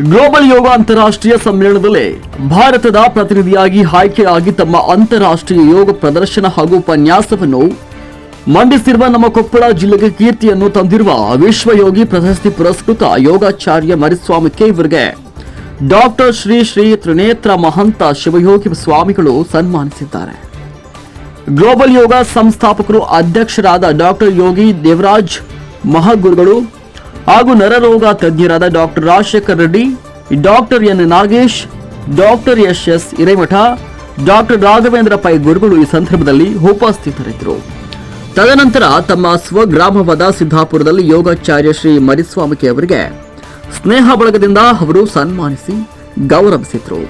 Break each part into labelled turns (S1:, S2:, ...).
S1: Global ಯೋಗ ಅಂತಾರಾಷ್ಟ್ರೀಯ ಸಮ್ಮೇಳನದಲ್ಲಿ ಭಾರತದ ಪ್ರತಿನಿಧಿಯಾಗಿ ಆಯ್ಕೆಯಾಗಿ ತಮ್ಮ ಅಂತಾರಾಷ್ಟ್ರೀಯ ಯೋಗ ಪ್ರದರ್ಶನ ಹಾಗೂ ಉಪನ್ಯಾಸವನ್ನು ಮಂಡಿಸಿರುವ ನಮ್ಮ ಕೊಪ್ಪಳ ಜಿಲ್ಲೆಗೆ ಕೀರ್ತಿಯನ್ನು ತಂದಿರುವ ವಿಶ್ವಯೋಗಿ ಪ್ರಶಸ್ತಿ ಪುರಸ್ಕೃತ ಯೋಗಾಚಾರ್ಯ ಮರಿಸ್ವಾಮಿ ಕೆ ಇವರಿಗೆ ಡಾಕ್ಟರ್ ಶ್ರೀ ಶ್ರೀ ತ್ರಿನೇತ್ರ ಮಹಂತ ಶಿವಯೋಗಿ ಸ್ವಾಮಿಗಳು ಸನ್ಮಾನಿಸಿದ್ದಾರೆ ಗ್ಲೋಬಲ್ ಯೋಗ ಸಂಸ್ಥಾಪಕರು ಅಧ್ಯಕ್ಷರಾದ ಡಾಕ್ಟರ್ ಯೋಗಿ ದೇವರಾಜ್ ಮಹಾಗುರುಗಳು ಹಾಗೂ ನರರೋಗ ತಜ್ಞರಾದ doctor Rajashekar Reddy, doctor N Nagesh, doctor S S Hiremath, doctor Raghavendra Pai ಗುರುಗಳು ಈ ಸಂದರ್ಭದಲ್ಲಿ ಉಪಸ್ಥಿತರಿದ್ದರು. ತದನಂತರ ತಮ್ಮ ಸ್ವಗ್ರಾಮವಾದ ಸಿದ್ದಾಪುರದಲ್ಲಿ ಯೋಗಾಚಾರ್ಯ ಶ್ರೀ ಮರಿಸ್ವಾಮಿಕೆ ಅವರಿಗೆ ಸ್ನೇಹ ಬಳಗದಿಂದ ಅವರು ಸನ್ಮಾನಿಸಿ ಗೌರವಿಸಿದರು.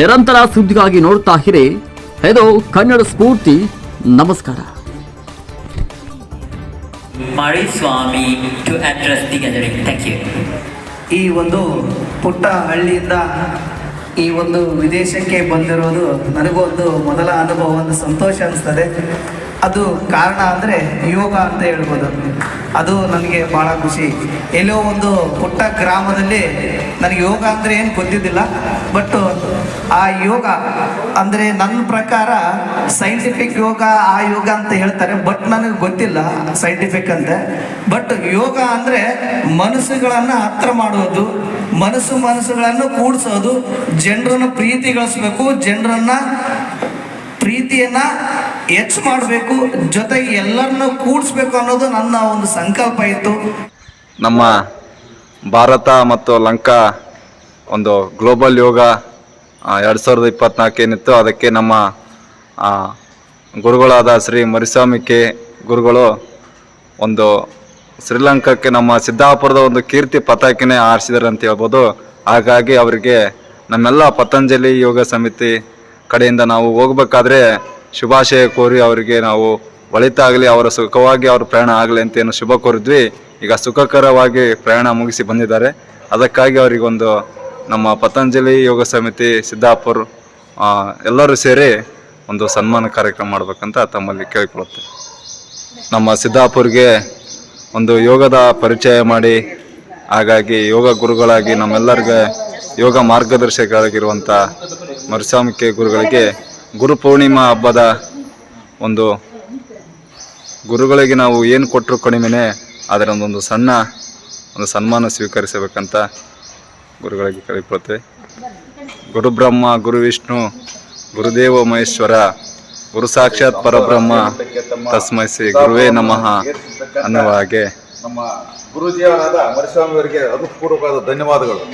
S1: ನಿರಂತರ ಸುದ್ದಿಗಾಗಿ ನೋಡ್ತಾ ಹಿರೇ ಇದು ಕನ್ನಡ ಸ್ಫೂರ್ತಿ. ನಮಸ್ಕಾರ.
S2: Mari Swamy to address the gathering. Thank you.
S3: ಈ ಒಂದು ಪುಟ್ಟ ಹಳ್ಳಿಯಿಂದ ಈ ಒಂದು ವಿದೇಶಕ್ಕೆ ಬಂದಿರೋದು ನನಗೊಂದು ಮೊದಲ ಅನುಭವ ಒಂದು ಸಂತೋಷ ಅನಿಸ್ತದೆ ಅದು ಕಾರಣ ಅಂದರೆ ಯೋಗ ಅಂತ ಹೇಳ್ಬೋದು ಅದು ನನಗೆ ಭಾಳ ಖುಷಿ ಎಲ್ಲೋ ಒಂದು ಪುಟ್ಟ ಗ್ರಾಮದಲ್ಲಿ ನನಗೆ ಯೋಗ ಅಂದರೆ ಏನು ಗೊತ್ತಿದ್ದಿಲ್ಲ ಬಟ್ ಆ ಯೋಗ ಅಂದರೆ ನನ್ನ ಪ್ರಕಾರ ಸೈಂಟಿಫಿಕ್ ಯೋಗ, ಆ ಯೋಗ ಅಂತ ಹೇಳ್ತಾರೆ ಬಟ್ ನನಗೆ ಗೊತ್ತಿಲ್ಲ ಸೈಂಟಿಫಿಕ್ ಅಂತ. ಬಟ್ ಯೋಗ ಅಂದರೆ ಮನಸ್ಸುಗಳನ್ನು ಹತ್ರ ಮಾಡೋದು, ಮನಸ್ಸು ಮನಸ್ಸುಗಳನ್ನು ಕೂಡಿಸೋದು, ಜನರನ್ನು ಪ್ರೀತಿ ಗಳಿಸ್ಬೇಕು ಜನರನ್ನು ಪ್ರೀತಿಯನ್ನ ಹೆಚ್ಚು ಮಾಡಬೇಕು, ಜೊತೆಗೆ ಎಲ್ಲರನ್ನು ಕೂಡಿಸ್ಬೇಕು ಅನ್ನೋದು ನನ್ನ ಒಂದು ಸಂಕಲ್ಪ ಇತ್ತು.
S4: ನಮ್ಮ ಭಾರತ ಮತ್ತು ಲಂಕಾ ಒಂದು ಗ್ಲೋಬಲ್ ಯೋಗ ಎರಡು ಸಾವಿರದ ಇಪ್ಪತ್ನಾಲ್ಕು ಏನಿತ್ತು ಅದಕ್ಕೆ ನಮ್ಮ ಗುರುಗಳಾದ ಶ್ರೀ ಮರಿಸ್ವಾಮಿ ಕೆ ಗುರುಗಳು ಒಂದು ಶ್ರೀಲಂಕಾಕ್ಕೆ ನಮ್ಮ ಸಿದ್ದಾಪುರದ ಒಂದು ಕೀರ್ತಿ ಪತಾಕಿನೇ ಆರಿಸಿದ್ದಾರೆ ಅಂತ ಹೇಳ್ಬೋದು. ಹಾಗಾಗಿ ಅವರಿಗೆ ನಮ್ಮೆಲ್ಲ ಪತಂಜಲಿ ಯೋಗ ಸಮಿತಿ ಕಡೆಯಿಂದ ನಾವು ಹೋಗ್ಬೇಕಾದ್ರೆ ಶುಭಾಶಯ ಕೋರಿ ಅವರಿಗೆ ನಾವು ಒಳಿತಾಗಲಿ, ಅವರ ಸುಖವಾಗಿ ಅವರ ಪ್ರಯಾಣ ಆಗಲಿ ಅಂತ ಏನು ಶುಭ ಕೋರಿದ್ವಿ. ಈಗ ಸುಖಕರವಾಗಿ ಪ್ರಯಾಣ ಮುಗಿಸಿ ಬಂದಿದ್ದಾರೆ. ಅದಕ್ಕಾಗಿ ಅವರಿಗೊಂದು ನಮ್ಮ ಪತಂಜಲಿ ಯೋಗ ಸಮಿತಿ ಸಿದ್ದಾಪುರ್ ಎಲ್ಲರೂ ಸೇರಿ ಒಂದು ಸನ್ಮಾನ ಕಾರ್ಯಕ್ರಮ ಮಾಡಬೇಕಂತ ತಮ್ಮಲ್ಲಿ ಕೇಳಿಕೊಳ್ಳುತ್ತೆ ನಮ್ಮ ಸಿದ್ದಾಪುರ್ಗೆ ಒಂದು ಯೋಗದ ಪರಿಚಯ ಮಾಡಿ, ಹಾಗಾಗಿ ಯೋಗ ಗುರುಗಳಾಗಿ ನಮ್ಮೆಲ್ಲರಿಗೆ ಯೋಗ ಮಾರ್ಗದರ್ಶಕರಾಗಿರುವಂಥ ಮರುಸ್ವಾಮಿಕೆ ಗುರುಗಳಿಗೆ ಗುರು ಪೂರ್ಣಿಮಾ ಹಬ್ಬದ ಒಂದು ಗುರುಗಳಿಗೆ ನಾವು ಏನು ಕೊಟ್ಟರು ಕಡಿಮೆನೇ ಅದರ ಒಂದೊಂದು ಸಣ್ಣ ಒಂದು ಸನ್ಮಾನ ಸ್ವೀಕರಿಸಬೇಕಂತ ಗುರುಗಳಿಗೆ ಕಲಿಪತೆ ಗುರು ಬ್ರಹ್ಮ ಗುರು ವಿಷ್ಣು ಗುರುದೇವ ಮಹೇಶ್ವರ, ಗುರು ಸಾಕ್ಷಾತ್ ಪರಬ್ರಹ್ಮ, ತಸ್ಮೈ ಶ್ರೀ ಗುರುವೇ ನಮಃ ಅನ್ನುವ ಹಾಗೆ.
S5: ನಮ್ಮ ಗುರುದೇವರಾದ ಮರಿಸ್ವಾಮಿ ಅವರಿಗೆ ಹೃತ್ಪೂರ್ವಕವಾದ ಧನ್ಯವಾದಗಳು.